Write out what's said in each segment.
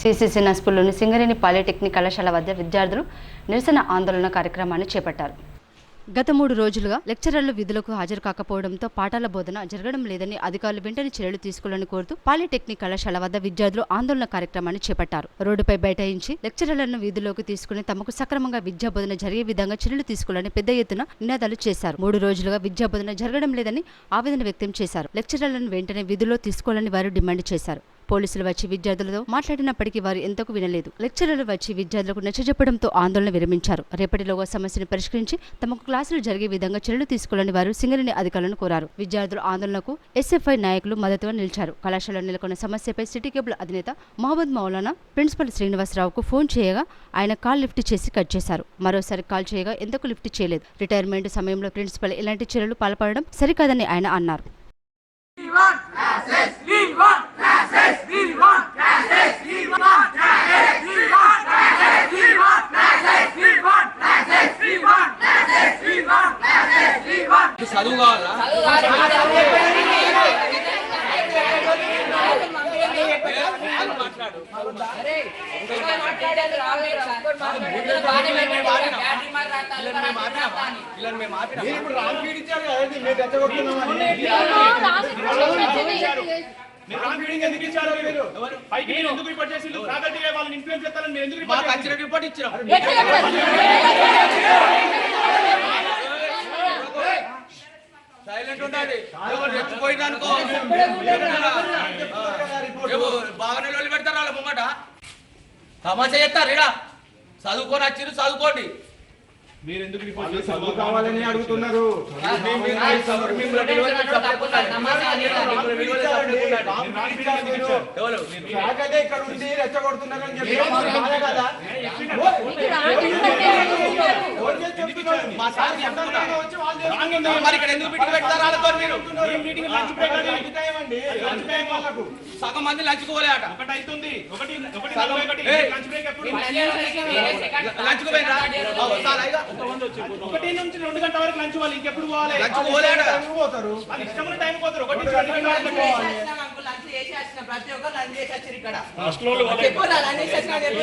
CCC నస్పూర్లోని Singareni polytechnic కళాశాల వద్ద విద్యార్థులు నిరసన ఆందోళన కార్యక్రమాన్ని చేపట్టారు. గత మూడు రోజులుగా లెక్చరర్లు విధులకు హాజరు కాకపోవడంతో పాఠాల బోధన జరగడం లేదని అధికారులు వెంటనే చర్యలు తీసుకోవాలని కోరుతూ పాలిటెక్నిక్ కళాశాల వద్ద విద్యార్థులు ఆందోళన కార్యక్రమాన్ని చేపట్టారు. రోడ్డుపై బైఠాయించి లెక్చరర్లను విధుల్లోకి తీసుకుని తమకు సక్రమంగా విద్యా బోధన జరిగే విధంగా చర్యలు తీసుకోవాలని పెద్ద ఎత్తున నినాదాలు చేశారు. మూడు రోజులుగా విద్యా బోధన జరగడం లేదని ఆవేదన వ్యక్తం చేశారు. లెక్చరర్లను వెంటనే విధుల్లో తీసుకోవాలని వారు డిమాండ్ చేశారు. పోలీసులు వచ్చి విద్యార్థులతో మాట్లాడినప్పటికీ వారు ఎంతకు వినలేదు. లెక్చరర్లు వచ్చి విద్యార్థులకు నచ్చజెప్పడంతో ఆందోళన విరమించారు. రేపటిలోగా సమస్యను పరిష్కరించి తమకు క్లాసులు జరిగే విధంగా చర్యలు తీసుకోవాలని వారు సింగరేణి అధికారులను కోరారు. విద్యార్థుల ఆందోళనకు ఎస్ఎఫ్ఐ నాయకులు మద్దతుగా నిలిచారు. కళాశాలలో నెలకొన్న సమస్యపై సిటీ కేబుల్ అధినేత మహమ్మద్ మౌలానా ప్రిన్సిపల్ శ్రీనివాసరావుకు ఫోన్ చేయగా ఆయన కాల్ లిఫ్ట్ చేసి కట్ చేశారు. మరోసారి కాల్ చేయగా ఎందుకు లిఫ్ట్ చేయలేదు? రిటైర్మెంట్ సమయంలో ప్రిన్సిపల్ ఇలాంటి చర్యలు పాల్పడడం సరికాదని ఆయన అన్నారు చదువు కావాలా పిల్లలు మేము ఆపినా మీరు ఇప్పుడు రామ్ ఫీడ్ ఇచ్చారు కదండి, మేము రెచ్చగొడుతున్నామని. మీరు రామ్ ఫీడింగ్ ఎందుకు ఇచ్చారు మీరు? పైకి మీరు ఎందుకు రిపోర్ట్ చేసి బాగానే రోజులు పెడతారు వాళ్ళ ముంగట. తమాషా చేస్తారు ఇడా చదువుకొని వచ్చిర్రు చదువుకోండి. మీరు ఎందుకు రిపోర్ట్ వాళ్ళు చదువు కావాలని అడుగుతున్నారు. మేము- మేము- మేము మా సార్ మరి ఇక్కడ ఎందుకు మీటింగ్ పెడతారు వాళ్ళతో మీరు? లంచ్ బ్రేక్ లంచ్ అండి. లంచ్ టైం వాళ్ళకు. సగం మంది లంచుకోలే అట ఒకటి అవుతుంది ఒకటి ఒకటి సగం-. లంచ్ బ్రేక్ ఎప్పుడు? నుంచి రెండు గంటల వరకు లంచ్ వాళ్ళు ఇంకెప్పుడు పోవాలి? లంచ్ అట టైంకి పోతారు. వాళ్ళు టైం పోతారు. ఒకటి నుంచి రెండు గంటల పోవాలి. లంచ్ చేసి వచ్చిన ప్రతి ఒక్కరు లంచ్ చేసి వచ్చారు ఇక్కడ వరకు చెప్పు రా, లంచ్ చేసి వచ్చినా చెప్పు.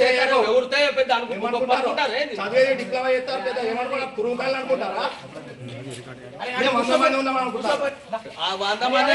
చేస్తారు పెద్ద అనుకుంటారు చదివేది డిప్లొమా చేస్తారు పెద్ద ఏమనుకున్నారు పురుగుకాయలు అనుకుంటారా? మేము వంద మంది ఉన్నాం అనుకుంటారు. ఆ వంద మంది